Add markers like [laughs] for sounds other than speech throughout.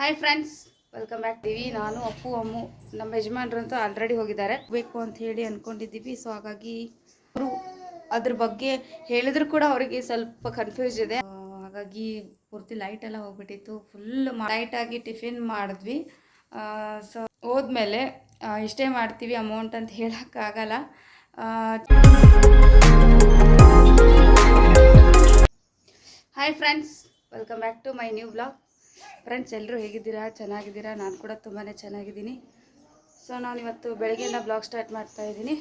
Hi friends welcome back TV ನಾನು ಅಪ್ಪು, ಅಮ್ಮು, ನಮ್ಮ ಯಜಮಾನ್ರಂತೂ already ಹೋಗಿದ್ದಾರೆ. ಬೇಕು ಅಂತ ಹೇಳಿ ಅಂದ್ಕೊಂಡಿದ್ದೀವಿ ಸೊ ಹಾಗಾಗಿ ಅವರು ಅದ್ರ ಬಗ್ಗೆ ಹೇಳಿದ್ರು ಕೂಡ ಅವರಿಗೆ ಸ್ವಲ್ಪ ಕನ್ಫ್ಯೂಸ್ ಇದೆ. ಹಾಗಾಗಿ ಪೂರ್ತಿ ಲೈಟ್ ಎಲ್ಲ ಹೋಗ್ಬಿಟ್ಟಿತ್ತು. ಫುಲ್ ಲೈಟಾಗಿ ಟಿಫಿನ್ ಮಾಡಿದ್ವಿ. ಸೊ ಹೋದ್ಮೇಲೆ ಇಷ್ಟೇ ಮಾಡ್ತೀವಿ ಅಮೌಂಟ್ ಅಂತ ಹೇಳೋಕ್ಕಾಗಲ್ಲ hi friends welcome back to my new vlog friends ಎಲ್ಲರೂ ಹೇಗಿದ್ದೀರಾ? ಚೆನ್ನಾಗಿದ್ದೀರಾ? ನಾನು ಕೂಡ ತುಂಬಾ ಚೆನ್ನಾಗಿದ್ದೀನಿ. ಸೊ ನಾನು ಇವತ್ತು ಬೆಳಗ್ಗೆಯಿಂದ ಬ್ಲಾಗ್ ಸ್ಟಾರ್ಟ್ ಮಾಡ್ತಾ ಇದ್ದೀನಿ.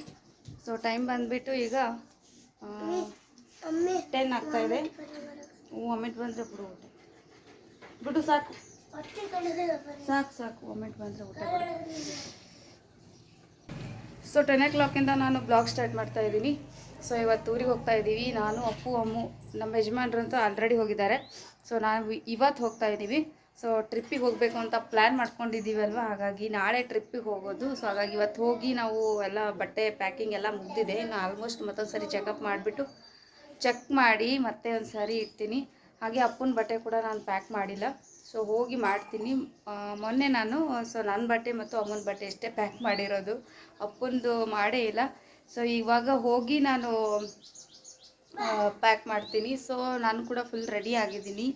ಸೊ ಟೈಮ್ ಬಂದುಬಿಟ್ಟು ಈಗ ಟೆನ್ ಆಗ್ತಾ ಇದೆ. ಒಮೆಂಟ್ ಬಂದರೆ ಬಿಡು ಊಟ. ಬಿಡು, ಸಾಕು. ಸಾಕು ಸಾಕು ಒಮೆಂಟ್ ಬಂದರೆ ಊಟ ಸೊ ಟೆನ್ ಓ ಕ್ಲಾಕಿಂದ ನಾನು ಬ್ಲಾಗ್ ಸ್ಟಾರ್ಟ್ ಮಾಡ್ತಾ ಇದ್ದೀನಿ. ಸೊ ಇವತ್ತು ಊರಿಗೆ ಹೋಗ್ತಾ ಇದ್ದೀವಿ. ನಾನು, ಅಪ್ಪು, ಅಮ್ಮು, ನಮ್ಮ ಯಜಮಾನ್ರಂತೂ ಆಲ್ರೆಡಿ ಹೋಗಿದ್ದಾರೆ. ಸೊ ನಾವು ಇವತ್ತು ಹೋಗ್ತಾ ಇದ್ದೀವಿ ಸೊ ಟ್ರಿಪ್ಪಿಗೆ ಹೋಗಬೇಕು ಅಂತ ಪ್ಲ್ಯಾನ್ ಮಾಡ್ಕೊಂಡಿದ್ದೀವಲ್ವ? ಹಾಗಾಗಿ ನಾಳೆ ಟ್ರಿಪ್ಪಿಗೆ ಹೋಗೋದು. ಸೊ ಹಾಗಾಗಿ ಇವತ್ತು ಹೋಗಿ ನಾವು ಎಲ್ಲ ಬಟ್ಟೆ ಪ್ಯಾಕಿಂಗ್ ಎಲ್ಲ ಮುಗಿದಿದೆ. ಇನ್ನು ಆಲ್ಮೋಸ್ಟ್ ಮತ್ತೊಂದು ಸರಿ ಚೆಕಪ್ ಮಾಡಿಬಿಟ್ಟು ಚೆಕ್ ಮಾಡಿ ಮತ್ತೆ ಒಂದು ಸಾರಿ ಇಡ್ತೀನಿ. ಹಾಗೆ ಅಪ್ಪನ ಬಟ್ಟೆ ಕೂಡ ನಾನು ಪ್ಯಾಕ್ ಮಾಡಿಲ್ಲ. ಸೊ ಹೋಗಿ ಮಾಡ್ತೀನಿ. ಮೊನ್ನೆ ನಾನು ಸೊ ನನ್ನ ಬಟ್ಟೆ ಮತ್ತು ಅಮ್ಮನ ಬಟ್ಟೆ ಅಷ್ಟೇ ಪ್ಯಾಕ್ ಮಾಡಿರೋದು. ಅಪ್ಪಂದು ಮಾಡೇ ಇಲ್ಲ. ಸೊ ಇವಾಗ ಹೋಗಿ ನಾನು ಪ್ಯಾಕ್ ಮಾಡ್ತೀನಿ. ಸೊ ನಾನು ಕೂಡ ಫುಲ್ ರೆಡಿ ಆಗಿದ್ದೀನಿ.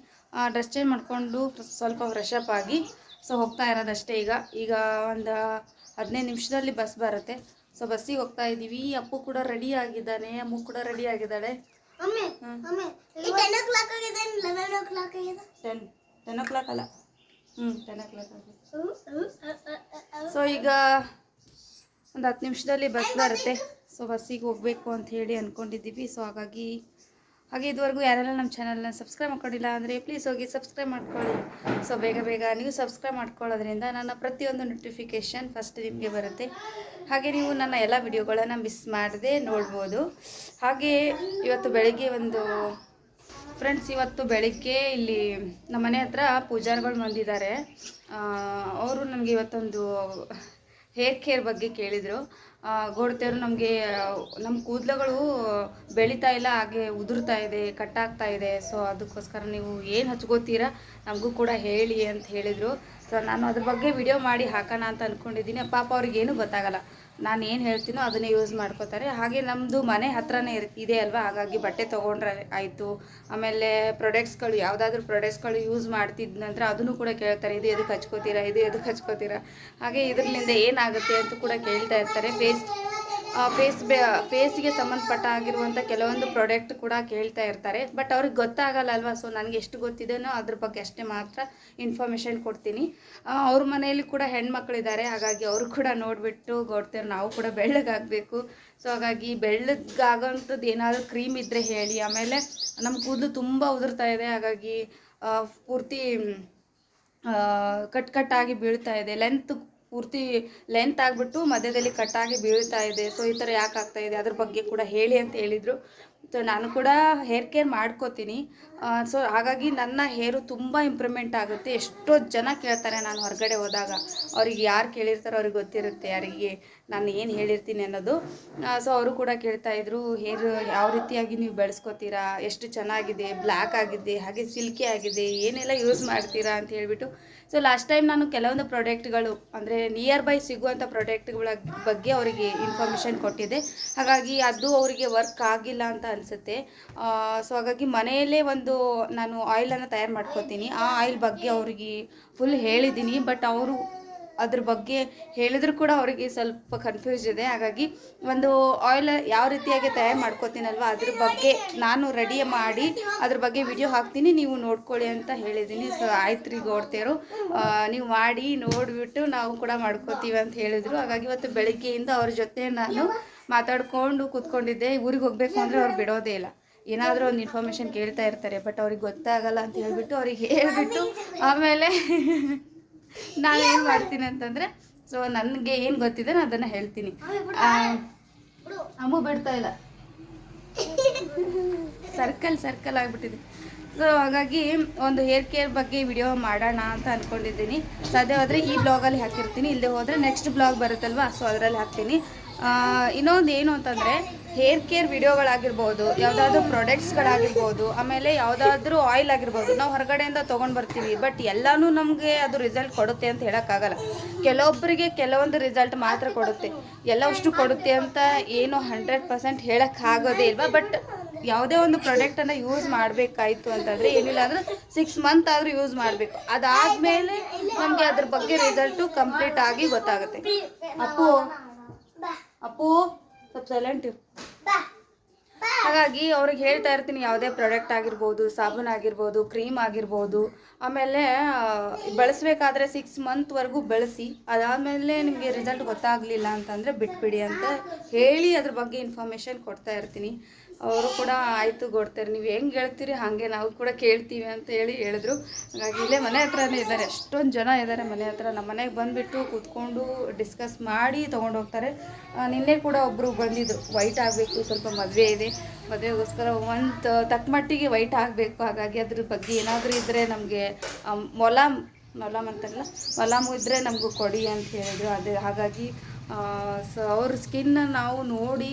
ಡ್ರೆಸ್ ಚೇಂಜ್ ಮಾಡಿಕೊಂಡು ಸ್ವಲ್ಪ ಫ್ರೆಶ್ ಅಪ್ ಆಗಿ ಸೊ ಹೋಗ್ತಾ ಇರೋದಷ್ಟೇ ಈಗ. ಈಗ ಒಂದು ಹದಿನೈದು ನಿಮಿಷದಲ್ಲಿ ಬಸ್ ಬರುತ್ತೆ. ಸೊ ಬಸ್ಸಿಗೆ ಹೋಗ್ತಾ ಇದ್ದೀವಿ ಅಪ್ಪು ಕೂಡ ರೆಡಿ ಆಗಿದ್ದಾನೆ. ಅಮ್ಮು ಕೂಡ ರೆಡಿ ಆಗಿದ್ದಾಳೆ. Ten o'clock ten ten ಓ ಅಲ್ಲ. ಹ್ಞೂ ಟೆನ್ ಓ ಕ್ಲಾಕ್ ಆಗಿದೆ ಸೊ ಈಗ ಒಂದು ಹತ್ತು ನಿಮಿಷದಲ್ಲಿ ಬಸ್ ಬರುತ್ತೆ. ಸೊ ಬಸ್ಸಿಗೆ ಹೋಗಬೇಕು ಅಂತ ಹೇಳಿ ಅಂದ್ಕೊಂಡಿದ್ದೀವಿ ಸೊ ಹಾಗಾಗಿ ಹಾಗೆ ಇದುವರೆಗೂ ಯಾರೆಲ್ಲ ನಮ್ಮ ಚಾನಲ್ನ ಸಬ್ಸ್ಕ್ರೈಬ್ ಮಾಡ್ಕೊಂಡಿಲ್ಲ ಅಂದರೆ ಪ್ಲೀಸ್ ಹೋಗಿ ಸಬ್ಸ್ಕ್ರೈಬ್ ಮಾಡ್ಕೊಳ್ಳಿ. ಸೊ ಬೇಗ ಬೇಗ ನೀವು ಸಬ್ಸ್ಕ್ರೈಬ್ ಮಾಡ್ಕೊಳ್ಳೋದ್ರಿಂದ ನನ್ನ ಪ್ರತಿಯೊಂದು ನೋಟಿಫಿಕೇಷನ್ ಫಸ್ಟ್ ನಿಮಗೆ ಬರುತ್ತೆ. ಹಾಗೆ ನೀವು ನನ್ನ ಎಲ್ಲ ವಿಡಿಯೋಗಳನ್ನು ಮಿಸ್ ಮಾಡದೆ ನೋಡ್ಬೋದು. ಹಾಗೆ ಇವತ್ತು ಬೆಳಗ್ಗೆ ಒಂದು ಫ್ರೆಂಡ್ಸ್ ಇವತ್ತು ಬೆಳಿಗ್ಗೆ ಇಲ್ಲಿ ನಮ್ಮ ಮನೆ ಹತ್ರ ಪೂಜಾರಿಗಳು ಬಂದಿದ್ದಾರೆ. ಅವರು ನಮಗೆ ಇವತ್ತೊಂದು ಹೇರ್ ಕೇರ್ ಬಗ್ಗೆ ಕೇಳಿದರು. ಗೋಡ್ತೆಯವರು ನಮಗೆ ನಮ್ಮ ಕೂದಲುಗಳು ಬೆಳೀತಾ ಇಲ್ಲ, ಹಾಗೆ ಉದುರ್ತಾ ಇದೆ ಕಟ್ಟಾಗ್ತಾ ಇದೆ. ಸೊ ಅದಕ್ಕೋಸ್ಕರ ನೀವು ಏನು ಹಚ್ಕೋತೀರಾ, ನಮಗೂ ಕೂಡ ಹೇಳಿ ಅಂತ ಹೇಳಿದರು. ಸೊ ನಾನು ಅದ್ರ ಬಗ್ಗೆ ವಿಡಿಯೋ ಮಾಡಿ ಹಾಕೋಣ ಅಂತ ಅಂದ್ಕೊಂಡಿದ್ದೀನಿ ಪಾಪ ಅವ್ರಿಗೇನು ಗೊತ್ತಾಗಲ್ಲ. ನಾನು ಏನು ಹೇಳ್ತೀನೋ ಅದನ್ನೇ ಯೂಸ್ ಮಾಡ್ಕೋತಾರೆ. ಹಾಗೆ ನಮ್ಮದು ಮನೆ ಹತ್ರನೇ ಇದೆ ಅಲ್ವಾ? ಹಾಗಾಗಿ ಬಟ್ಟೆ ತೊಗೊಂಡ್ರೆ ಆಯಿತು. ಆಮೇಲೆ ಪ್ರಾಡಕ್ಟ್ಸ್ಗಳು ಯಾವುದಾದ್ರೂ ಪ್ರಾಡಕ್ಟ್ಸ್ಗಳು ಯೂಸ್ ಮಾಡ್ತಿದ್ದ ನಂತರ ಅದನ್ನು ಕೂಡ ಕೇಳ್ತಾರೆ. ಇದು ಎದಕ್ಕೆ ಹಚ್ಕೋತೀರಾ? ಇದು ಎದಕ್ಕೆ ಹಚ್ಕೋತೀರಾ? ಹಾಗೆ ಇದರಿಂದ ಏನಾಗುತ್ತೆ ಅಂತ ಕೂಡ ಕೇಳ್ತಾ ಇರ್ತಾರೆ. ಫೇಸ್ ಫೇಸ್ ಬೆ ಫೇಸಿಗೆ ಸಂಬಂಧಪಟ್ಟ ಆಗಿರುವಂಥ ಕೆಲವೊಂದು ಪ್ರಾಡಕ್ಟ್ ಕೂಡ ಕೇಳ್ತಾ ಇರ್ತಾರೆ. ಬಟ್ ಅವ್ರಿಗೆ ಗೊತ್ತಾಗಲ್ಲ ಅಲ್ವಾ? ಸೊ ನನಗೆ ಎಷ್ಟು ಗೊತ್ತಿದೆನೋ ಅದ್ರ ಬಗ್ಗೆ ಅಷ್ಟೇ ಮಾತ್ರ ಇನ್ಫಾರ್ಮೇಷನ್ ಕೊಡ್ತೀನಿ. ಅವ್ರ ಮನೆಯಲ್ಲಿ ಕೂಡ ಹೆಣ್ಮಕ್ಳಿದ್ದಾರೆ. ಹಾಗಾಗಿ ಅವರು ಕೂಡ ನೋಡಿಬಿಟ್ಟು ಗೊಡ್ತೇವೆ ನಾವು ಕೂಡ ಬೆಳ್ಳಗಾಗಬೇಕು. ಸೊ ಹಾಗಾಗಿ ಬೆಳ್ಳಗಾಗೋಂಥದ್ದು ಏನಾದರೂ ಕ್ರೀಮ್ ಇದ್ದರೆ ಹೇಳಿ. ಆಮೇಲೆ ನಮ್ಮ ಕೂದಲು ತುಂಬ ಉದುರ್ತಾ ಇದೆ. ಹಾಗಾಗಿ ಪೂರ್ತಿ ಕಟ್ ಕಟ್ಟಾಗಿ ಬೀಳ್ತಾ ಇದೆ. ಲೆಂತ್ ಪೂರ್ತಿ ಲೆಂತ್ ಆಗಿಬಿಟ್ಟು ಮಧ್ಯದಲ್ಲಿ ಕಟ್ಟಾಗಿ ಬೀಳ್ತಾ ಇದೆ. ಸೊ ಈ ಥರ ಯಾಕೆ ಆಗ್ತಾ ಇದೆ? ಅದ್ರ ಬಗ್ಗೆ ಕೂಡ ಹೇಳಿ ಅಂತ ಹೇಳಿದರು. ಸೊ ನಾನು ಕೂಡ ಹೇರ್ ಕೇರ್ ಮಾಡ್ಕೋತೀನಿ. ಸೊ ಹಾಗಾಗಿ ನನ್ನ ಹೇರು ತುಂಬ ಇಂಪ್ರೂವ್ಮೆಂಟ್ ಆಗುತ್ತೆ. ಎಷ್ಟೋ ಜನ ಕೇಳ್ತಾರೆ ನಾನು ಹೊರಗಡೆ ಹೋದಾಗ. ಅವ್ರಿಗೆ ಯಾರು ಕೇಳಿರ್ತಾರೋ ಅವ್ರಿಗೆ ಗೊತ್ತಿರುತ್ತೆ ಯಾರಿಗೆ ನಾನು ಏನು ಹೇಳಿರ್ತೀನಿ ಅನ್ನೋದು. ಸೊ ಅವರು ಕೂಡ ಕೇಳ್ತಾ ಇದ್ರು ಹೇರ್ ಯಾವ ರೀತಿಯಾಗಿ ನೀವು ಬೆಳೆಸ್ಕೋತೀರಾ? ಎಷ್ಟು ಚೆನ್ನಾಗಿದೆ? ಬ್ಲ್ಯಾಕ್ ಆಗಿದೆ, ಹಾಗೆ ಸಿಲ್ಕಿ ಆಗಿದೆ, ಏನೆಲ್ಲ ಯೂಸ್ ಮಾಡ್ತೀರಾ ಅಂತ ಹೇಳ್ಬಿಟ್ಟು ಸೊ ಲಾಸ್ಟ್ ಟೈಮ್ ನಾನು ಕೆಲವೊಂದು ಪ್ರಾಡಕ್ಟ್ಗಳು ಅಂದರೆ ನಿಯರ್ ಬೈ ಸಿಗುವಂಥ ಪ್ರಾಡಕ್ಟ್ಗಳ ಬಗ್ಗೆ ಅವರಿಗೆ ಇನ್ಫಾರ್ಮೇಷನ್ ಕೊಟ್ಟಿದ್ದೆ. ಹಾಗಾಗಿ ಅದು ಅವರಿಗೆ ವರ್ಕ್ ಆಗಿಲ್ಲ ಅಂತ ಅನಿಸುತ್ತೆ. ಸೊ ಹಾಗಾಗಿ ಮನೆಯಲ್ಲೇ ಒಂದು ನಾನು ಆಯಿಲನ್ನು ತಯಾರು ಮಾಡ್ಕೋತೀನಿ. ಆ ಆಯಿಲ್ ಬಗ್ಗೆ ಅವರಿಗೆ ಫುಲ್ ಹೇಳಿದ್ದೀನಿ. ಬಟ್ ಅವರು ಅದ್ರ ಬಗ್ಗೆ ಹೇಳಿದ್ರು ಕೂಡ ಅವರಿಗೆ ಸ್ವಲ್ಪ ಕನ್ಫ್ಯೂಸ್ ಇದೆ. ಹಾಗಾಗಿ ಒಂದು ಆಯಿಲ್ ಯಾವ ರೀತಿಯಾಗಿ ತಯಾರು ಮಾಡ್ಕೋತೀನಲ್ವ ಅದ್ರ ಬಗ್ಗೆ ನಾನು ರೆಡಿ ಮಾಡಿ ಅದ್ರ ಬಗ್ಗೆ ವಿಡಿಯೋ ಹಾಕ್ತೀನಿ. ನೀವು ನೋಡ್ಕೊಳ್ಳಿ ಅಂತ ಹೇಳಿದ್ದೀನಿ. ಸೊ ಆಯ್ತು ರೀ ಗೋಡ್ತೇರು ನೀವು ಮಾಡಿ ನೋಡಿಬಿಟ್ಟು ನಾವು ಕೂಡ ಮಾಡ್ಕೋತೀವಿ ಅಂತ ಹೇಳಿದರು. ಹಾಗಾಗಿ ಇವತ್ತು ಬೆಳಗ್ಗೆಯಿಂದ ಅವ್ರ ಜೊತೆ ನಾನು ಮಾತಾಡ್ಕೊಂಡು ಕೂತ್ಕೊಂಡಿದ್ದೆ. ಊರಿಗೆ ಹೋಗಬೇಕು ಅಂದರೆ ಅವ್ರು ಬಿಡೋದೇ ಇಲ್ಲ. ಏನಾದರೂ ಒಂದು ಇನ್ಫಾರ್ಮೇಷನ್ ಕೇಳ್ತಾ ಇರ್ತಾರೆ ಬಟ್ ಅವ್ರಿಗೆ ಗೊತ್ತಾಗಲ್ಲ ಅಂತ ಹೇಳಿಬಿಟ್ಟು ಅವ್ರಿಗೆ ಹೇಳಿಬಿಟ್ಟು ಆಮೇಲೆ ನಾನೇನು ಮಾಡ್ತೀನಿ ಅಂತಂದ್ರೆ ಸೊ ನನಗೆ ಏನು ಗೊತ್ತಿದೆ ನಾನು ಅದನ್ನು ಹೇಳ್ತೀನಿ. ಅಮ್ಮು ಬಿಡ್ತಾ ಇಲ್ಲ. ಸರ್ಕಲ್ ಸರ್ಕಲ್ ಆಗ್ಬಿಟ್ಟಿದೆ. ಸೊ ಹಾಗಾಗಿ ಒಂದು ಹೇರ್ ಕೇರ್ ಬಗ್ಗೆ ವಿಡಿಯೋ ಮಾಡೋಣ ಅಂತ ಅನ್ಕೊಂಡಿದ್ದೀನಿ. ಅಂದ್ಕೊಂಡಿದ್ದೀನಿ ಹೋದ್ರೆ ಈ ಬ್ಲಾಗಲ್ಲಿ ಹಾಕಿರ್ತೀನಿ. ಇಲ್ಲದೆ ಹೋದ್ರೆ ನೆಕ್ಸ್ಟ್ ಬ್ಲಾಗ್ ಬರುತ್ತಲ್ವಾ? ಸೊ ಅದರಲ್ಲಿ ಹಾಕ್ತೀನಿ. ಇನ್ನೊಂದು ಏನು ಅಂತಂದರೆ ಹೇರ್ ಕೇರ್ ವಿಡಿಯೋಗಳಾಗಿರ್ಬೋದು ಯಾವುದಾದ್ರೂ ಪ್ರಾಡಕ್ಟ್ಸ್ಗಳಾಗಿರ್ಬೋದು ಆಮೇಲೆ ಯಾವುದಾದ್ರೂ ಆಯಿಲ್ ಆಗಿರ್ಬೋದು ನಾವು ಹೊರಗಡೆಯಿಂದ ತೊಗೊಂಡು ಬರ್ತೀವಿ ಬಟ್ ಎಲ್ಲನೂ ನಮಗೆ ಅದು ರಿಸಲ್ಟ್ ಕೊಡುತ್ತೆ ಅಂತ ಹೇಳೋಕ್ಕಾಗಲ್ಲ. ಕೆಲವೊಬ್ಬರಿಗೆ ಕೆಲವೊಂದು ರಿಸಲ್ಟ್ ಮಾತ್ರ ಕೊಡುತ್ತೆ. ಎಲ್ಲವಷ್ಟು ಕೊಡುತ್ತೆ ಅಂತ ಏನು ಹಂಡ್ರೆಡ್ ಪರ್ಸೆಂಟ್ ಹೇಳೋಕ್ಕಾಗೋದೇ ಇಲ್ವಾ ಬಟ್ ಯಾವುದೇ ಒಂದು ಪ್ರಾಡಕ್ಟನ್ನು ಯೂಸ್ ಮಾಡಬೇಕಾಯಿತು ಅಂತಂದರೆ ಏನಿಲ್ಲ ಅಂದರೆ ಸಿಕ್ಸ್ ಮಂತ್ ಆದರೂ ಯೂಸ್ ಮಾಡಬೇಕು. ಅದಾದಮೇಲೆ ನಮಗೆ ಅದ್ರ ಬಗ್ಗೆ ರಿಸಲ್ಟು ಕಂಪ್ಲೀಟ್ ಆಗಿ ಗೊತ್ತಾಗುತ್ತೆ. ಅಪ್ಪು ಅಪ್ಪು ಸ್ವಲ್ಪ ಸೈಲೆಂಟ್ ಹಾಗಾಗಿ ಅವ್ರಿಗೆ ಹೇಳ್ತಾ ಇರ್ತೀನಿ ಯಾವುದೇ ಪ್ರಾಡಕ್ಟ್ ಆಗಿರ್ಬೋದು ಸಾಬೂನ್ ಆಗಿರ್ಬೋದು ಕ್ರೀಮ್ ಆಗಿರ್ಬೋದು ಆಮೇಲೆ ಬಳಸಬೇಕಾದ್ರೆ ಸಿಕ್ಸ್ ಮಂತ್ವರೆಗೂ ಬಳಸಿ ಅದಾದಮೇಲೆ ನಿಮಗೆ ರಿಸಲ್ಟ್ ಗೊತ್ತಾಗಲಿಲ್ಲ ಅಂತಂದರೆ ಬಿಟ್ಬಿಡಿ ಅಂತ ಹೇಳಿ ಅದ್ರ ಬಗ್ಗೆ ಇನ್ಫಾರ್ಮೇಷನ್ ಕೊಡ್ತಾ ಇರ್ತೀನಿ. ಅವರು ಕೂಡ ಆಯಿತು ಕೊಡ್ತಾರೆ ನೀವು ಹೆಂಗೆ ಹೇಳ್ತೀರಿ ಹಾಗೆ ನಾವು ಕೂಡ ಕೇಳ್ತೀವಿ ಅಂತ ಹೇಳಿ ಹೇಳಿದ್ರು. ಹಾಗಾಗಿ ಇಲ್ಲೇ ಮನೆ ಹತ್ರನೇ ಇದ್ದಾರೆ, ಎಷ್ಟೊಂದು ಜನ ಇದ್ದಾರೆ ಮನೆ ಹತ್ರ. ನಮ್ಮ ಮನೆಗೆ ಬಂದುಬಿಟ್ಟು ಕೂತ್ಕೊಂಡು ಡಿಸ್ಕಸ್ ಮಾಡಿ ತೊಗೊಂಡು ಹೋಗ್ತಾರೆ. ನಿನ್ನೆ ಕೂಡ ಒಬ್ಬರು ಬಂದಿದ್ರು, ವೈಟ್ ಆಗಬೇಕು, ಸ್ವಲ್ಪ ಮದುವೆ ಇದೆ. ಮದುವೆಗೋಸ್ಕರ ಒಂದು ತಕ್ಕ ಮಟ್ಟಿಗೆ ವೈಟ್ ಆಗಬೇಕು. ಹಾಗಾಗಿ ಅದ್ರ ಬಗ್ಗೆ ಏನಾದರೂ ಇದ್ದರೆ ನಮಗೆ ಮೊಲಾಮ್ ಮೊಲಾಮ್ ಅಂತಾರಲ್ಲ ಮೊಲಾಮು ಇದ್ದರೆ ನಮಗೂ ಕೊಡಿ ಅಂತ ಹೇಳಿದ್ರು. ಅದೇ, ಹಾಗಾಗಿ ಸೊ, ಅವ್ರ ಸ್ಕಿನ್ನ ನಾವು ನೋಡಿ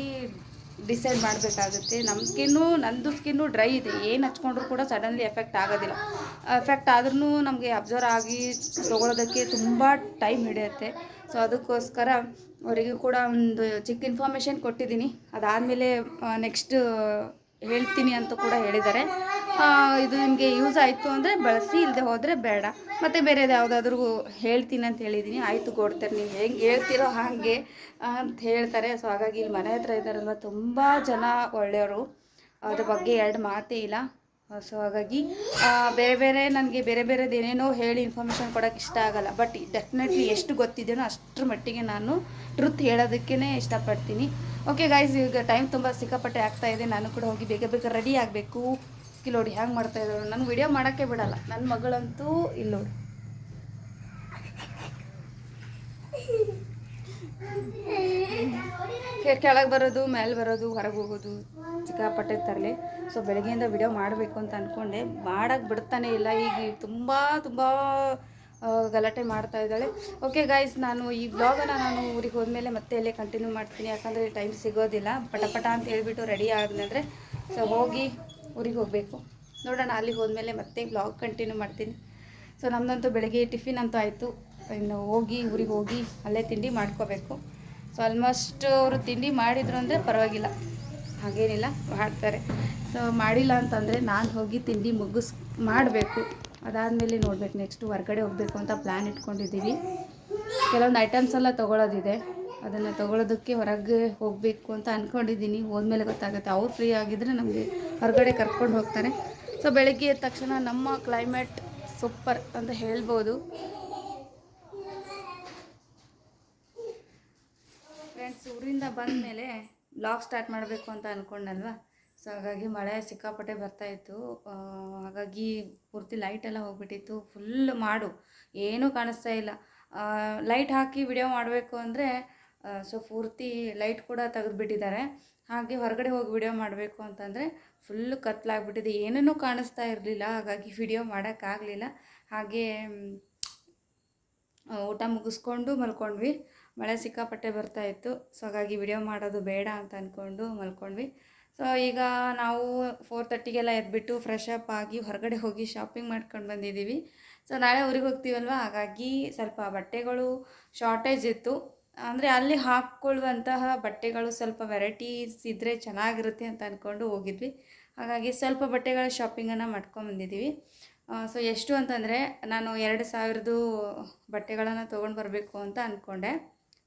ಡಿಸೈಡ್ ಮಾಡಬೇಕಾಗುತ್ತೆ. ನಮ್ಮ ಸ್ಕಿನ್ನು ನಂದು ಸ್ಕಿನ್ನು ಡ್ರೈ ಇದೆ. ಏನು ಹಚ್ಕೊಂಡ್ರು ಕೂಡ ಸಡನ್ಲಿ ಎಫೆಕ್ಟ್ ಆಗೋದಿಲ್ಲ. ಎಫೆಕ್ಟ್ ಆದ್ರೂ ನಮಗೆ ಅಬ್ಸರ್ವ್ ಆಗಿ ತೊಗೊಳೋದಕ್ಕೆ ತುಂಬ ಟೈಮ್ ಹಿಡಿಯುತ್ತೆ. ಸೊ, ಅದಕ್ಕೋಸ್ಕರ ಅವರಿಗೂ ಕೂಡ ಒಂದು ಚಿಕ್ಕ ಇನ್ಫಾರ್ಮೇಷನ್ ಕೊಟ್ಟಿದ್ದೀನಿ. ಅದಾದಮೇಲೆ ನೆಕ್ಸ್ಟ್ ಹೇಳ್ತೀನಿ ಅಂತ ಕೂಡ ಹೇಳಿದ್ದಾರೆ. ಇದು ನಿಮಗೆ ಯೂಸ್ ಆಯಿತು ಅಂದರೆ ಬಳಸಿ ಇಲ್ಲದೆ ಹೋದರೆ ಬೇಡ. ಮತ್ತು ಬೇರೆದು ಯಾವುದಾದ್ರೂ ಹೇಳ್ತೀನಿ ಅಂತ ಹೇಳಿದ್ದೀನಿ ಆಯಿತು ಕೊಡ್ತಾರೆ ನೀವು ಹೆಂಗೆ ಹೇಳ್ತಿರೋ ಹಾಗೆ ಅಂತ ಹೇಳ್ತಾರೆ. ಸೊ ಹಾಗಾಗಿ ಇಲ್ಲಿ ಮನೆ ಹತ್ರ ಇದ್ದಾರಲ್ವ, ತುಂಬ ಜನ ಒಳ್ಳೆಯವರು. ಅದ್ರ ಬಗ್ಗೆ ಎರಡು ಮಾತೇ ಇಲ್ಲ. ಸೊ ಹಾಗಾಗಿ ಬೇರೆ ಬೇರೆ ನನಗೆ ಬೇರೆ ಬೇರೆದು ಏನೇನೋ ಹೇಳಿ ಇನ್ಫಾರ್ಮೇಷನ್ ಕೊಡೋಕೆ ಇಷ್ಟ ಆಗಲ್ಲ. ಬಟ್ ಡೆಫಿನೆಟ್ಲಿ ಎಷ್ಟು ಗೊತ್ತಿದೆಯೋ ಅಷ್ಟರ ಮಟ್ಟಿಗೆ ನಾನು ಟ್ರುತ್ ಹೇಳೋದಕ್ಕೇ ಇಷ್ಟಪಡ್ತೀನಿ. ಓಕೆ ಗಾಯ್ಸ್ ಈಗ ಟೈಮ್ ತುಂಬ ಸಿಕ್ಕಾಪಟ್ಟೆ ಆಗ್ತಾ ಇದೆ. ನಾನು ಕೂಡ ಹೋಗಿ ಬೇಗ ಬೇಗ ರೆಡಿ ಆಗಬೇಕು. ಕಿಲೋಡಿ ಹ್ಯಾಂಗೆ ಮಾಡ್ತಾ ಇದ್ದಾಳೆ ನಾನು ವಿಡಿಯೋ ಮಾಡೋಕ್ಕೆ ಬಿಡಲ್ಲ. ನನ್ನ ಮಗಳಂತೂ ಇಲ್ಲಿ ನೋಡಿ. ಕೆಳಗೆ ಬರೋದು, ಮೇಲೆ ಬರೋದು, ಹೊರಗೆ ಹೋಗೋದು ಸಿಕ್ಕಾಪಟ್ಟೆ ತರಲಿ. ಸೊ ಬೆಳಗ್ಗೆಯಿಂದ ವಿಡಿಯೋ ಮಾಡಬೇಕು ಅಂತ ಅಂದ್ಕೊಂಡೆ ಮಾಡೋಕ್ಕೆ ಬಿಡ್ತಾನೆ ಇಲ್ಲ. ಈಗ ತುಂಬ ತುಂಬ ಗಲಾಟೆ ಮಾಡ್ತಾ ಇದ್ದಾಳೆ. ಓಕೆ ಗಾಯ್ಸ್ ನಾನು ಈ ಬ್ಲಾಗನ್ನು ನಾನು ಊರಿಗೆ ಹೋದ್ಮೇಲೆ ಮತ್ತೆ ಅಲ್ಲೇ ಕಂಟಿನ್ಯೂ ಮಾಡ್ತೀನಿ. ಯಾಕಂದರೆ ಟೈಮ್ ಸಿಗೋದಿಲ್ಲ. ಪಟಪಟ ಪಟ ಅಂತ ಹೇಳ್ಬಿಟ್ಟು ರೆಡಿ ಆದ್ಮೇಲೆ ಸೊ ಹೋಗಿ ಊರಿಗೆ ಹೋಗಬೇಕು. ನೋಡೋಣ ಅಲ್ಲಿಗೆ ಹೋದ್ಮೇಲೆ ಮತ್ತೆ ಬ್ಲಾಗ್ ಕಂಟಿನ್ಯೂ ಮಾಡ್ತೀನಿ. ಸೊ ನಮ್ಮದಂತೂ ಬೆಳಗ್ಗೆ ಟಿಫಿನ್ ಅಂತೂ ಆಯಿತು. ಇನ್ನು ಹೋಗಿ, ಊರಿಗೆ ಹೋಗಿ ಅಲ್ಲೇ ತಿಂಡಿ ಮಾಡ್ಕೋಬೇಕು. ಸೊ ಆಲ್ಮೋಸ್ಟ್ ಅವರು ತಿಂಡಿ ಮಾಡಿದ್ರು ಅಂದರೆ ಪರವಾಗಿಲ್ಲ. ಹಾಗೇನಿಲ್ಲ, ಮಾಡ್ತಾರೆ. ಸೊ ಮಾಡಿಲ್ಲ ಅಂತಂದರೆ ನಾನು ಹೋಗಿ ತಿಂಡಿ ಮುಗಿಸ್, ಮಾಡಬೇಕು. ಅದಾದಮೇಲೆ ನೋಡ್ಬೇಕು ನೆಕ್ಸ್ಟ್ ಹೊರ್ಗಡೆ ಹೋಗಬೇಕು ಅಂತ ಪ್ಲ್ಯಾನ್ ಇಟ್ಕೊಂಡಿದ್ದೀವಿ. ಕೆಲವೊಂದು ಐಟಮ್ಸ್ ಎಲ್ಲ ತೊಗೊಳೋದಿದೆ. ಅದನ್ನು ತೊಗೊಳೋದಕ್ಕೆ ಹೊರಗೆ ಹೋಗಬೇಕು ಅಂತ ಅಂದ್ಕೊಂಡಿದ್ದೀನಿ ಹೋದ್ಮೇಲೆ ಗೊತ್ತಾಗುತ್ತೆ. ಅವ್ರು ಫ್ರೀ ಆಗಿದ್ದರೆ ನಮಗೆ ಹೊರಗಡೆ ಕರ್ಕೊಂಡು ಹೋಗ್ತಾರೆ. ಸೊ ಬೆಳಗ್ಗೆ ಎದ್ದ ತಕ್ಷಣ ನಮ್ಮ ಕ್ಲೈಮೇಟ್ ಸೂಪರ್ ಅಂತ ಹೇಳ್ಬೋದು. ಫ್ರೆಂಡ್ಸ್ ಊರಿಂದ ಬಂದ ಮೇಲೆ ಬ್ಲಾಗ್ ಸ್ಟಾರ್ಟ್ ಮಾಡಬೇಕು ಅಂತ ಅಂದ್ಕೊಂಡಲ್ವಾ ಸೊ ಹಾಗಾಗಿ ಮಳೆ ಸಿಕ್ಕಾಪಟ್ಟೆ ಬರ್ತಾಯಿತ್ತು ಹಾಗಾಗಿ ಪೂರ್ತಿ ಲೈಟ್ ಎಲ್ಲ ಹೋಗ್ಬಿಟ್ಟಿತ್ತು. ಫುಲ್ ಮಾಡು. ಏನೂ ಕಾಣಿಸ್ತಾ ಇಲ್ಲ. ಲೈಟ್ ಹಾಕಿ ವಿಡಿಯೋ ಮಾಡಬೇಕು ಅಂದರೆ ಸೊ ಪೂರ್ತಿ ಲೈಟ್ ಕೂಡ ತೆಗೆದುಬಿಟ್ಟಿದ್ದಾರೆ. ಹಾಗೆ ಹೊರಗಡೆ ಹೋಗಿ ವಿಡಿಯೋ ಮಾಡಬೇಕು ಅಂತಂದರೆ ಫುಲ್ಲು ಕತ್ತಲಾಗ್ಬಿಟ್ಟಿದೆ ಏನೂ ಕಾಣಿಸ್ತಾ ಇರಲಿಲ್ಲ, ಹಾಗಾಗಿ ವಿಡಿಯೋ ಮಾಡೋಕ್ಕಾಗಲಿಲ್ಲ ಹಾಗೆ ಊಟ ಮುಗಿಸ್ಕೊಂಡು ಮಲ್ಕೊಂಡ್ವಿ. ಮಳೆ ಸಿಕ್ಕಾಪಟ್ಟೆ ಬರ್ತಾ ಇತ್ತು. ಸೊ ಹಾಗಾಗಿ ವಿಡಿಯೋ ಮಾಡೋದು ಬೇಡ ಅಂತ ಅಂದ್ಕೊಂಡು ಮಲ್ಕೊಂಡ್ವಿ. ಸೊ ಈಗ ನಾವು ಫೋರ್ ತರ್ಟಿಗೆಲ್ಲ ಎದ್ಬಿಟ್ಟು ಫ್ರೆಶ್ ಅಪ್ ಆಗಿ ಹೊರಗಡೆ ಹೋಗಿ ಶಾಪಿಂಗ್ ಮಾಡ್ಕೊಂಡು ಬಂದಿದ್ದೀವಿ. ಸೊ ನಾಳೆ ಊರಿಗೆ ಹೋಗ್ತೀವಲ್ವ? ಹಾಗಾಗಿ ಸ್ವಲ್ಪ ಬಟ್ಟೆಗಳು ಶಾರ್ಟೇಜ್ ಇತ್ತು. ಅಂದರೆ ಅಲ್ಲಿ ಹಾಕ್ಕೊಳ್ಳುವಂತಹ ಬಟ್ಟೆಗಳು ಸ್ವಲ್ಪ ವೆರೈಟೀಸ್ ಇದ್ದರೆ ಚೆನ್ನಾಗಿರುತ್ತೆ ಅಂತ ಅಂದ್ಕೊಂಡು ಹೋಗಿದ್ವಿ. ಹಾಗಾಗಿ ಸ್ವಲ್ಪ ಬಟ್ಟೆಗಳ ಶಾಪಿಂಗನ್ನು ಮಾಡ್ಕೊಂಬಂದಿದ್ದೀವಿ ಸೊ ಎಷ್ಟು ಅಂತಂದರೆ ನಾನು ಎರಡು ಸಾವಿರದ್ದು ಬಟ್ಟೆಗಳನ್ನು ತೊಗೊಂಡು ಬರಬೇಕು ಅಂತ ಅಂದ್ಕೊಂಡೆ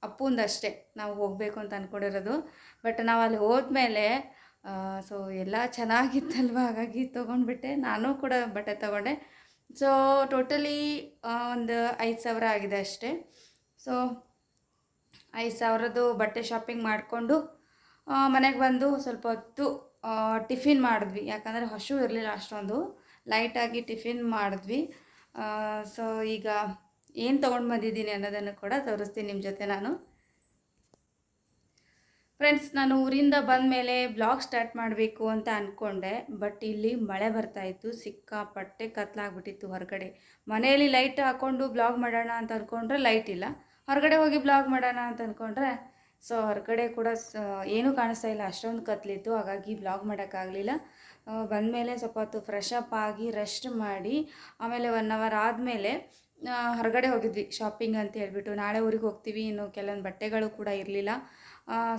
ಅಪ್ಪಂದಷ್ಟೇ ನಾವು ಹೋಗಬೇಕು ಅಂತ ಅಂದ್ಕೊಂಡಿರೋದು ಬಟ್ ನಾವು ಅಲ್ಲಿ ಹೋದ್ಮೇಲೆ ಸೊ ಎಲ್ಲ ಚೆನ್ನಾಗಿತ್ತಲ್ವ? ಹಾಗಾಗಿ ತೊಗೊಂಡ್ಬಿಟ್ಟೆ. ನಾನು ಕೂಡ ಬಟ್ಟೆ ತೊಗೊಂಡೆ. ಸೊ ಟೋಟಲಿ ಒಂದು ಐದು ಸಾವಿರ ಆಗಿದೆ ಅಷ್ಟೇ. ಸೊ ಐದು ಸಾವಿರದ್ದು ಬಟ್ಟೆ ಶಾಪಿಂಗ್ ಮಾಡಿಕೊಂಡು ಮನೆಗೆ ಬಂದು ಸ್ವಲ್ಪ ಹೊತ್ತು ಟಿಫಿನ್ ಮಾಡಿದ್ವಿ. ಯಾಕಂದರೆ ಹಸು ಇರಲಿಲ್ಲ ಅಷ್ಟೊಂದು. ಲೈಟಾಗಿ ಟಿಫಿನ್ ಮಾಡಿದ್ವಿ. ಸೊ ಈಗ ಏನು ತೊಗೊಂಡು ಬಂದಿದ್ದೀನಿ ಅನ್ನೋದನ್ನು ಕೂಡ ತೋರಿಸ್ತೀನಿ ನಿಮ್ಮ ಜೊತೆ ನಾನು. ಫ್ರೆಂಡ್ಸ್ ನಾನು ಊರಿಂದ ಬಂದ ಮೇಲೆ ಬ್ಲಾಗ್ ಸ್ಟಾರ್ಟ್ ಮಾಡಬೇಕು ಅಂತ ಅಂದ್ಕೊಂಡೆ ಬಟ್ ಇಲ್ಲಿ ಮಳೆ ಬರ್ತಾಯಿತ್ತು ಸಿಕ್ಕಾಪಟ್ಟೆ ಕತ್ಲಾಗ್ಬಿಟ್ಟಿತ್ತು ಹೊರಗಡೆ. ಮನೆಯಲ್ಲಿ ಲೈಟ್ ಹಾಕ್ಕೊಂಡು ಬ್ಲಾಗ್ ಮಾಡೋಣ ಅಂತ ಅಂದ್ಕೊಂಡ್ರೆ ಲೈಟ್ ಇಲ್ಲ. ಹೊರಗಡೆ ಹೋಗಿ ಬ್ಲಾಗ್ ಮಾಡೋಣ ಅಂತ ಅಂದ್ಕೊಂಡ್ರೆ ಸೊ ಹೊರಗಡೆ ಕೂಡ ಏನು ಕಾಣಿಸ್ತಾ ಇಲ್ಲ. ಅಷ್ಟೊಂದು ಕತ್ಲಿತ್ತು, ಹಾಗಾಗಿ ಬ್ಲಾಗ್ ಮಾಡೋಕ್ಕಾಗಲಿಲ್ಲ ಬಂದಮೇಲೆ ಸ್ವಲ್ಪ ಹೊತ್ತು ಫ್ರೆಶ್ ಅಪ್ ಆಗಿ ರೆಸ್ಟ್ ಮಾಡಿ, ಆಮೇಲೆ ಒನ್ ಅವರ್ ಆದಮೇಲೆ ಹೊರಗಡೆ ಹೋಗಿದ್ವಿ ಶಾಪಿಂಗ್ ಅಂತ ಹೇಳ್ಬಿಟ್ಟು. ನಾಳೆ ಊರಿಗೆ ಹೋಗ್ತೀವಿ, ಇನ್ನು ಕೆಲವೊಂದು ಬಟ್ಟೆಗಳು ಕೂಡ ಇರಲಿಲ್ಲ.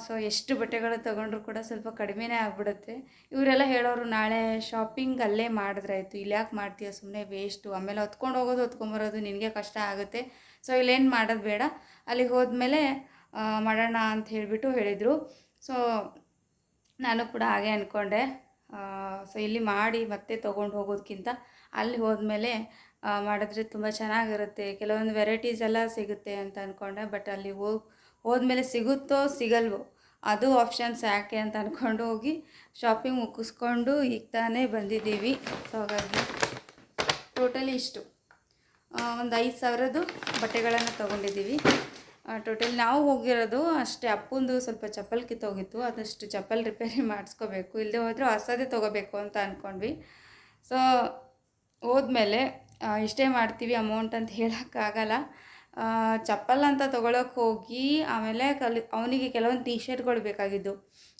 ಸೊ ಎಷ್ಟು ಬಟ್ಟೆಗಳು ತೊಗೊಂಡ್ರು ಕೂಡ ಸ್ವಲ್ಪ ಕಡಿಮೆನೇ ಆಗ್ಬಿಡುತ್ತೆ. ಇವರೆಲ್ಲ ಹೇಳೋರು, ನಾಳೆ ಶಾಪಿಂಗ್ ಅಲ್ಲೇ ಮಾಡಿದ್ರಾಯ್ತು ಇಲ್ಲಿ ಯಾಕೆ ಮಾಡ್ತೀಯ? ಸುಮ್ಮನೆ ವೇಸ್ಟು ಆಮೇಲೆ ಹೊತ್ಕೊಂಡು ಹೋಗೋದು ಹೊತ್ಕೊಂಬರೋದು ನಿನಗೆ ಕಷ್ಟ ಆಗುತ್ತೆ. ಸೊ ಇಲ್ಲೇನು ಮಾಡೋದು ಬೇಡ. ಅಲ್ಲಿಗೆ ಹೋದ್ಮೇಲೆ ಮಾಡೋಣ ಅಂತ ಹೇಳಿಬಿಟ್ಟು ಹೇಳಿದರು. ಸೊ ನಾನು ಕೂಡ ಹಾಗೆ ಅಂದ್ಕೊಂಡೆ ಸೊ ಇಲ್ಲಿ ಮಾಡಿ ಮತ್ತೆ ತೊಗೊಂಡು ಹೋಗೋದಕ್ಕಿಂತ ಅಲ್ಲಿ ಹೋದ್ಮೇಲೆ ಮಾಡಿದ್ರೆ ತುಂಬ ಚೆನ್ನಾಗಿರುತ್ತೆ. ಕೆಲವೊಂದು ವೆರೈಟೀಸ್ ಎಲ್ಲ ಸಿಗುತ್ತೆ ಅಂತ ಅಂದ್ಕೊಂಡೆ ಬಟ್ ಅಲ್ಲಿ ಹೋಗಿ ಹೋದ್ಮೇಲೆ ಸಿಗುತ್ತೋ ಸಿಗಲ್ವೋ, ಅದು ಆಪ್ಷನ್ಸ್ ಯಾಕೆ ಅಂತ ಅಂದ್ಕೊಂಡು ಹೋಗಿ ಶಾಪಿಂಗ್ ಮುಗಿಸ್ಕೊಂಡು ಈಗ ತಾನೇ ಬಂದಿದ್ದೀವಿ. ಸೊ ಹಾಗಾಗಿ ಟೋಟಲಿ ಇಷ್ಟು. ಒಂದು ಐದು ಸಾವಿರದ್ದು ಬಟ್ಟೆಗಳನ್ನು ತೊಗೊಂಡಿದ್ದೀವಿ. ಟೋಟಲ್ ನಾವು ಹೋಗಿರೋದು ಅಷ್ಟೇ. ಅಪ್ಪಂದು ಸ್ವಲ್ಪ ಚಪ್ಪಲ್ ಕಿತ್ತೋಗಿತ್ತು. ಅದಷ್ಟು ಚಪ್ಪಲ್ ರಿಪೇರಿ ಮಾಡಿಸ್ಕೋಬೇಕು. ಇಲ್ಲದೆ ಹೋದರೂ ಹೊಸದೇ ತೊಗೋಬೇಕು ಅಂತ ಅಂದ್ಕೊಂಡ್ವಿ ಸೊ ಹೋದ್ಮೇಲೆ ಇಷ್ಟೇ ಮಾಡ್ತೀವಿ ಅಮೌಂಟ್ ಅಂತ ಹೇಳೋಕ್ಕಾಗಲ್ಲ. ಚಪ್ಪಲ್ ಅಂತ ತೊಗೊಳಕ್ಕೆ ಹೋಗಿ ಆಮೇಲೆ ಕಲಿ, ಅವನಿಗೆ ಕೆಲವೊಂದು ಟೀ ಶರ್ಟ್ಗಳು ಬೇಕಾಗಿದ್ದು.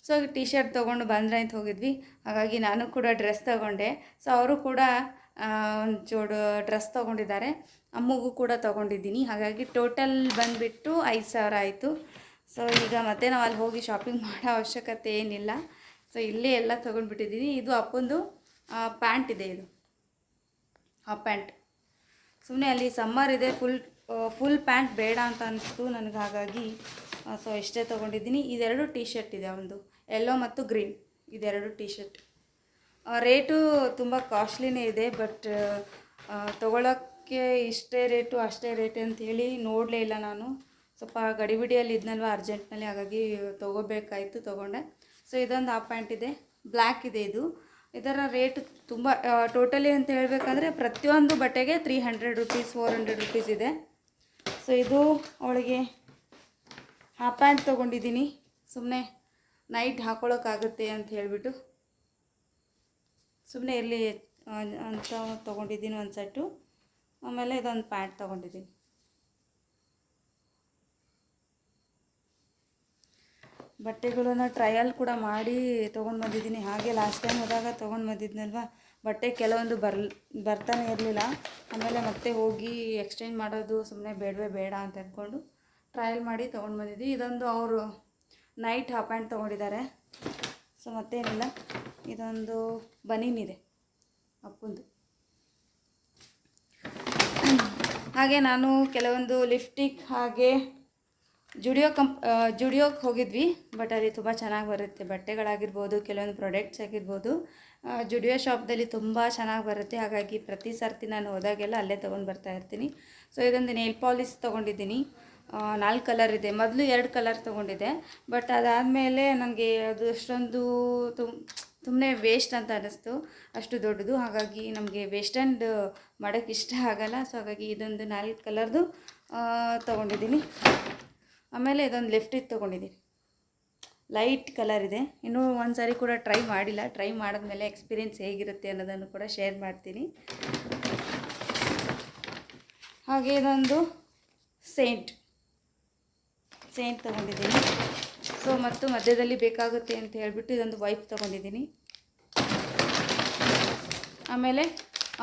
ಸೊ ಟೀ ಶರ್ಟ್ ತೊಗೊಂಡು ಬಂದ್ರೆ ಅಂತ ಹೋಗಿದ್ವಿ. ಹಾಗಾಗಿ ನಾನು ಕೂಡ ಡ್ರೆಸ್ ತೊಗೊಂಡೆ. ಸೊ ಅವರು ಕೂಡ ಜೋಡು ಡ್ರೆಸ್ ತೊಗೊಂಡಿದ್ದಾರೆ. ಅಮ್ಮಗೂ ಕೂಡ ತೊಗೊಂಡಿದ್ದೀನಿ. ಹಾಗಾಗಿ ಟೋಟಲ್ ಬಂದುಬಿಟ್ಟು ಐದು ಸಾವಿರ ಆಯಿತು. ಸೊ, ಈಗ ಮತ್ತೆ ನಾವು ಅಲ್ಲಿ ಹೋಗಿ ಶಾಪಿಂಗ್ [laughs] ಮಾಡೋ ಅವಶ್ಯಕತೆ ಏನಿಲ್ಲ. ಸೊ, ಇಲ್ಲೇ ಎಲ್ಲ ತೊಗೊಂಡ್ಬಿಟ್ಟಿದ್ದೀನಿ. ಇದು ಅಪ್ಪಂದು ಪ್ಯಾಂಟ್ ಇದೆ ಇದು. ಆ ಪ್ಯಾಂಟ್. ಸುಮ್ಮನೆ ಅಲ್ಲಿ ಸಮ್ಮರ್ ಇದೆ, ಫುಲ್ ಫುಲ್ ಪ್ಯಾಂಟ್ ಬೇಡ ಅಂತ ಅನಿಸ್ತು ನನಗೆ ಹಾಗಾಗಿ. ಸೊ ಇಷ್ಟೇ ತೊಗೊಂಡಿದ್ದೀನಿ. ಇದೆರಡು ಟೀ ಶರ್ಟ್ ಇದೆ ಒಂದು ಎಲ್ಲೋ ಮತ್ತು ಗ್ರೀನ್ ಇದೆರಡು ಟೀ ಶರ್ಟ್ ರೇಟು ತುಂಬ ಕಾಸ್ಟ್ಲಿನೇ ಇದೆ, ಬಟ್ ತೊಗೊಳಕ್ಕೆ ಇಷ್ಟೇ ರೇಟು, ಅಷ್ಟೇ ರೇಟ್ ಅಂಥೇಳಿ ನೋಡಲೇ ಇಲ್ಲ ನಾನು. ಸ್ವಲ್ಪ ಗಡಿಬಿಡಿಯಲ್ಲಿ ಇದ್ನಲ್ವ ಅರ್ಜೆಂಟ್ನಲ್ಲಿ, ಹಾಗಾಗಿ ತೊಗೋಬೇಕಾಯಿತು, ತೊಗೊಂಡೆ. ಸೊ, ಇದೊಂದು ಆ ಪ್ಯಾಂಟ್ ಇದೆ. ಬ್ಲ್ಯಾಕ್ ಇದೆ ಇದು. ಇದರ ರೇಟ್ ತುಂಬ ಟೋಟಲಿ ಅಂತ ಹೇಳಬೇಕಂದ್ರೆ ಪ್ರತಿಯೊಂದು ಬಟ್ಟೆಗೆ three hundred rupees four hundred rupees ಇದೆ. ಸೊ, ಇದು ಅವಳಿಗೆ ಆ ಪ್ಯಾಂಟ್ ತೊಗೊಂಡಿದ್ದೀನಿ. ಸುಮ್ಮನೆ ನೈಟ್ ಹಾಕೊಳ್ಳೋಕ್ಕಾಗುತ್ತೆ ಅಂತ ಹೇಳಿಬಿಟ್ಟು. ಸುಮ್ಮನೆ ಇರಲಿ ಅಂತ ತೊಗೊಂಡಿದ್ದೀನಿ ಒಂದು ಸೆಟ್ಟು. ಆಮೇಲೆ ಇದೊಂದು ಪ್ಯಾಂಟ್ ತೊಗೊಂಡಿದ್ದೀನಿ. ಬಟ್ಟೆಗಳನ್ನು ಟ್ರಯಲ್ ಕೂಡ ಮಾಡಿ ತೊಗೊಂಡು ಬಂದಿದ್ದೀನಿ. ಹಾಗೆ ಲಾಸ್ಟ್ ಟೈಮ್ ಹೋದಾಗ ತೊಗೊಂಡು ಬಂದಿದ್ನಲ್ವ? ಬಟ್ಟೆ ಕೆಲವೊಂದು ಬರ್, ಬರ್ತಾನೆ ಇರಲಿಲ್ಲ. ಆಮೇಲೆ ಮತ್ತೆ ಹೋಗಿ ಎಕ್ಸ್ಚೇಂಜ್ ಮಾಡೋದು ಸುಮ್ಮನೆ ಬೇಡವೇ ಬೇಡ ಅಂತ ಅಂದ್ಕೊಂಡು ಟ್ರಯಲ್ ಮಾಡಿ ತೊಗೊಂಡು ಬಂದಿದ್ವಿ ಇದೊಂದು ಅವರು ನೈಟ್ ಹಾಫ್ ಪ್ಯಾಂಟ್ ತೊಗೊಂಡಿದ್ದಾರೆ. ಸೊ ಮತ್ತೇನಿಲ್ಲ. ಇದೊಂದು ಬನೀನ್ ಇದೆ ಅಪ್ಪಂದು. ಹಾಗೆ ನಾನು ಕೆಲವೊಂದು ಲಿಫ್ಟಿಕ್ ಹಾಗೆ ಜುಡಿಯೋ ಕಂಪ್ ಜುಡಿಯೋಕ್ಕೆ ಹೋಗಿದ್ವಿ, ಬಟ್ ಅಲ್ಲಿ ತುಂಬ ಚೆನ್ನಾಗಿ ಬರುತ್ತೆ. ಬಟ್ಟೆಗಳಾಗಿರ್ಬೋದು, ಕೆಲವೊಂದು ಪ್ರಾಡಕ್ಟ್ಸ್ ಆಗಿರ್ಬೋದು ಜುಡಿಯೋ ಶಾಪ್ದಲ್ಲಿ ತುಂಬ ಚೆನ್ನಾಗಿ ಬರುತ್ತೆ. ಹಾಗಾಗಿ ಪ್ರತಿ ಸರ್ತಿ ನಾನು ಹೋದಾಗೆಲ್ಲ ಅಲ್ಲೇ ತೊಗೊಂಡು ಬರ್ತಾ ಇರ್ತೀನಿ. ಸೊ, ಇದೊಂದು ನೇಲ್ ಪಾಲಿಸ್ ತೊಗೊಂಡಿದ್ದೀನಿ. ನಾಲ್ಕು ಕಲರ್ ಇದೆ. ಮೊದಲು ಎರಡು ಕಲರ್ ತೊಗೊಂಡಿದ್ದೆ. ಬಟ್ ಅದಾದಮೇಲೆ ನನಗೆ ಅದು ಅಷ್ಟೊಂದು ತುಮ್ ಸುಮ್ಮನೆ ವೇಸ್ಟ್ ಅಂತ ಅನ್ನಿಸ್ತು ಅಷ್ಟು ದೊಡ್ಡದು. ಹಾಗಾಗಿ ನಮಗೆ ವೇಸ್ಟ್ ಆ್ಯಂಡ್ ಮಾಡೋಕ್ಕೆ ಇಷ್ಟ ಆಗಲ್ಲ. ಸೊ ಹಾಗಾಗಿ ಇದೊಂದು ನಾಲ್ಕು ಕಲರ್ದು ತೊಗೊಂಡಿದ್ದೀನಿ. ಆಮೇಲೆ ಇದೊಂದು ಲಿಫ್ಟಿಗೆ ತೊಗೊಂಡಿದ್ದೀನಿ. ಲೈಟ್ ಕಲರ್ ಇದೆ. ಇನ್ನೂ ಒಂದು ಸಾರಿ ಕೂಡ ಟ್ರೈ ಮಾಡಿಲ್ಲ. ಟ್ರೈ ಮಾಡಿದ್ಮೇಲೆ ಎಕ್ಸ್ಪೀರಿಯೆನ್ಸ್ ಹೇಗಿರುತ್ತೆ ಅನ್ನೋದನ್ನು ಕೂಡ ಶೇರ್ ಮಾಡ್ತೀನಿ. ಹಾಗೆ ಇದೊಂದು ಸೇಂಟ್ ಸೇಂಟ್ ತೊಗೊಂಡಿದ್ದೀನಿ. ಸೊ ಮತ್ತು ಮಧ್ಯದಲ್ಲಿ ಬೇಕಾಗುತ್ತೆ ಅಂತ ಹೇಳಿಬಿಟ್ಟು ಇದೊಂದು ವೈಪ್ ತೊಗೊಂಡಿದ್ದೀನಿ. ಆಮೇಲೆ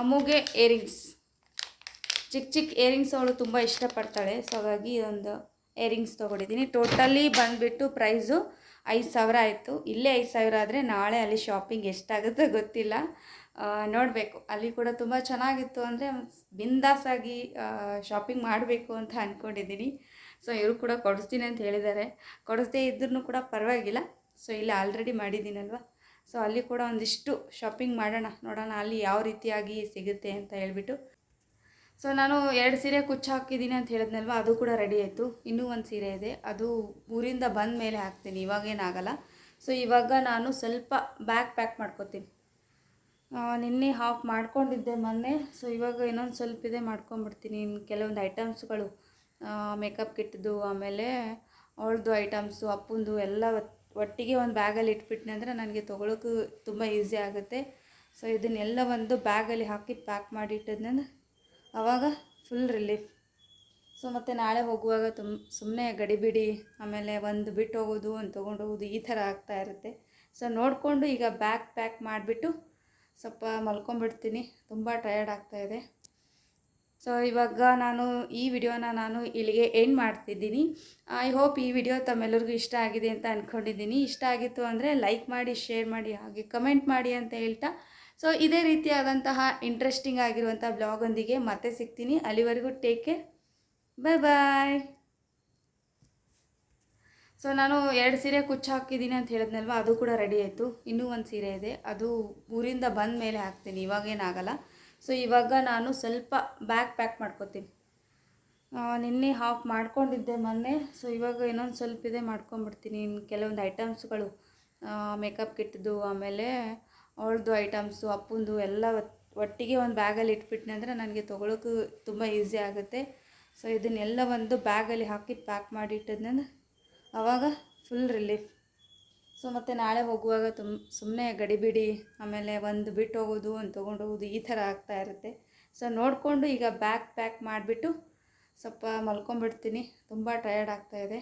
ಅಮ್ಮುಗೆ ಏರಿಂಗ್ಸ್ ಚಿಕ್ಕ ಚಿಕ್ಕ ಏರಿಂಗ್ಸ್ ಅವಳು ತುಂಬ ಇಷ್ಟಪಡ್ತಾಳೆ. ಸೊ ಹಾಗಾಗಿ ಇದೊಂದು ಏರಿಂಗ್ಸ್ ತೊಗೊಂಡಿದ್ದೀನಿ. ಟೋಟಲಿ ಬಂದುಬಿಟ್ಟು ಪ್ರೈಸು ಐದು ಸಾವಿರ ಆಯಿತು. ಇಲ್ಲೇ ಐದು ಸಾವಿರ ಆದರೆ ನಾಳೆ ಅಲ್ಲಿ ಶಾಪಿಂಗ್ ಎಷ್ಟಾಗುತ್ತೋ ಗೊತ್ತಿಲ್ಲ. ನೋಡಬೇಕು. ಅಲ್ಲಿ ಕೂಡ ತುಂಬ ಚೆನ್ನಾಗಿತ್ತು ಅಂದರೆ ಬಿಂದಾಸಾಗಿ ಶಾಪಿಂಗ್ ಮಾಡಬೇಕು ಅಂತ ಅಂದ್ಕೊಂಡಿದ್ದೀನಿ ಸೊ ಇವರು ಕೂಡ ಕೊಡಿಸ್ತೀನಿ ಅಂತ ಹೇಳಿದ್ದಾರೆ. ಕೊಡಿಸ್ದೇ ಇದ್ರೂ ಕೂಡ ಪರವಾಗಿಲ್ಲ. ಸೊ ಇಲ್ಲಿ ಆಲ್ರೆಡಿ ಮಾಡಿದ್ದೀನಲ್ವ? ಸೊ ಅಲ್ಲಿ ಕೂಡ ಒಂದಿಷ್ಟು ಶಾಪಿಂಗ್ ಮಾಡೋಣ, ನೋಡೋಣ ಅಲ್ಲಿ ಯಾವ ರೀತಿಯಾಗಿ ಸಿಗುತ್ತೆ ಅಂತ ಹೇಳಿಬಿಟ್ಟು. ಸೊ ನಾನು ಎರಡು ಸೀರೆ ಕುಚ್ಚು ಹಾಕಿದ್ದೀನಿ ಅಂತ ಹೇಳಿದ್ನಲ್ವ? ಅದು ಕೂಡ ರೆಡಿ ಆಯಿತು. ಇನ್ನೂ ಒಂದು ಸೀರೆ ಇದೆ. ಅದು ಊರಿಂದ ಬಂದ ಮೇಲೆ ಹಾಕ್ತೀನಿ. ಇವಾಗೇನಾಗಲ್ಲ ಸೊ ಇವಾಗ ನಾನು ಸ್ವಲ್ಪ ಬ್ಯಾಗ್ ಪ್ಯಾಕ್ ಮಾಡ್ಕೊತೀನಿ. ನಿನ್ನೆ ಹಾಫ್ ಮಾಡ್ಕೊಂಡಿದ್ದೆ ಮೊನ್ನೆ. ಸೊ ಇವಾಗ ಇನ್ನೊಂದು ಸ್ವಲ್ಪ ಇದೆ ಮಾಡ್ಕೊಂಬಿಡ್ತೀನಿ ಇನ್ನು ಕೆಲವೊಂದು ಐಟಮ್ಸ್ಗಳು ಮೇಕಪ್ ಕಿಟ್ದು ಆಮೇಲೆ ಅವಳದು ಐಟಮ್ಸು ಅಪ್ಪಂದು ಎಲ್ಲ ಒಟ್ಟಿಗೆ ಒಂದು ಬ್ಯಾಗಲ್ಲಿ ಇಟ್ಬಿಟ್ನೆ ಅಂದರೆ ನನಗೆ ತೊಗೊಳೋಕ್ಕೂ ತುಂಬ ಈಸಿ ಆಗುತ್ತೆ. ಸೊ ಇದನ್ನೆಲ್ಲ ಒಂದು ಬ್ಯಾಗಲ್ಲಿ ಹಾಕಿ ಪ್ಯಾಕ್ ಮಾಡಿ ಇಟ್ಟಿದ್ನಂದ್ರೆ ಅವಾಗ ಫುಲ್ ರಿಲೀಫ್ ಸೊ ಮತ್ತು ನಾಳೆ ಹೋಗುವಾಗ ತುಂಬ ಸುಮ್ಮನೆ ಗಡಿಬಿಡಿ, ಆಮೇಲೆ ಒಂದು ಬಿಟ್ಟು ಹೋಗೋದು, ಒಂದು ತೊಗೊಂಡು ಹೋಗೋದು, ಈ ಥರ ಆಗ್ತಾ ಇರುತ್ತೆ. ಸೊ ನೋಡಿಕೊಂಡು ಈಗ ಬ್ಯಾಗ್ ಪ್ಯಾಕ್ ಮಾಡಿಬಿಟ್ಟು ಸ್ವಲ್ಪ ಮಲ್ಕೊಂಬಿಡ್ತೀನಿ. ತುಂಬ ಟಯರ್ಡ್ ಆಗ್ತಾಯಿದೆ ಸೊ ಇವಾಗ ನಾನು ಈ ವಿಡಿಯೋನ ನಾನು ಇಲ್ಲಿಗೆ ಎಂಡ್ ಮಾಡ್ತಿದ್ದೀನಿ. ಐ ಹೋಪ್ ಈ ವಿಡಿಯೋ ತಮ್ಮೆಲ್ಲರಿಗೂ ಇಷ್ಟ ಆಗಿದೆ ಅಂತ ಅಂದ್ಕೊಂಡಿದ್ದೀನಿ ಇಷ್ಟ ಆಗಿತ್ತು ಅಂದರೆ ಲೈಕ್ ಮಾಡಿ ಶೇರ್ ಮಾಡಿ, ಹಾಗೆ ಕಮೆಂಟ್ ಮಾಡಿ ಅಂತ ಹೇಳ್ತಾ. ಸೊ ಇದೇ ರೀತಿಯಾದಂತಹ ಇಂಟ್ರೆಸ್ಟಿಂಗ್ ಆಗಿರುವಂಥ ಬ್ಲಾಗೊಂದಿಗೆ ಮತ್ತೆ ಸಿಗ್ತೀನಿ. ಅಲ್ಲಿವರೆಗೂ take care bye bye so ನಾನು ಎರಡು ಸೀರೆ ಕುಚ್ಚು ಹಾಕಿದ್ದೀನಿ ಅಂತ ಹೇಳಿದ್ನಲ್ವ? ಅದು ಕೂಡ ರೆಡಿ ಆಯಿತು. ಇನ್ನೂ ಒಂದು ಸೀರೆ ಇದೆ. ಅದು ಊರಿಂದ ಬಂದ ಮೇಲೆ ಹಾಕ್ತೀನಿ ಇವಾಗೇನಾಗಲ್ಲ ಸೊ ಇವಾಗ ನಾನು ಸ್ವಲ್ಪ ಬ್ಯಾಗ್ ಪ್ಯಾಕ್ ಮಾಡ್ಕೊತೀನಿ. ನಿನ್ನೆ ಹಾಫ್ ಮಾಡ್ಕೊಂಡಿದ್ದೆ ಮೊನ್ನೆ. ಸೊ ಇವಾಗ ಇನ್ನೊಂದು ಸ್ವಲ್ಪ ಇದೆ ಮಾಡ್ಕೊಂಬಿಡ್ತೀನಿ ಇನ್ನು ಕೆಲವೊಂದು ಐಟಮ್ಸ್ಗಳು ಮೇಕಪ್ ಕಿಟ್ದು ಆಮೇಲೆ ಅವಳದು ಐಟಮ್ಸು ಅಪ್ಪಂದು ಎಲ್ಲ ಒಟ್- ಒಟ್ಟಿಗೆ ಒಂದು ಬ್ಯಾಗಲ್ಲಿ ಇಟ್ಬಿಟ್ನೆ ಅಂದರೆ ನನಗೆ ತೊಗೊಳೋಕ್ಕೂ ತುಂಬ ಈಸಿ ಆಗುತ್ತೆ. ಸೊ ಇದನ್ನೆಲ್ಲ ಒಂದು ಬ್ಯಾಗಲ್ಲಿ ಹಾಕಿ ಪ್ಯಾಕ್ ಮಾಡಿ ಇಟ್ಟಿದ್ನಂದ್ರೆ ಆವಾಗ ಫುಲ್ ರಿಲೀಫ್ ಸೊ ಮತ್ತು ನಾಳೆ ಹೋಗುವಾಗ ತುಂಬ ಸುಮ್ಮನೆ ಗಡಿಬಿಡಿ, ಆಮೇಲೆ ಒಂದು ಬಿಟ್ಟು ಹೋಗೋದು, ಒಂದು ತೊಗೊಂಡು ಹೋಗೋದು ಈ ಥರ ಆಗ್ತಾ ಇರುತ್ತೆ. ಸೊ ನೋಡಿಕೊಂಡು ಈಗ ಬ್ಯಾಕ್ ಪ್ಯಾಕ್ ಮಾಡಿಬಿಟ್ಟು ಸ್ವಲ್ಪ ಮಲ್ಕೊಂಬಿಡ್ತೀನಿ. ತುಂಬ ಟಯರ್ಡ್ ಆಗ್ತಾಯಿದೆ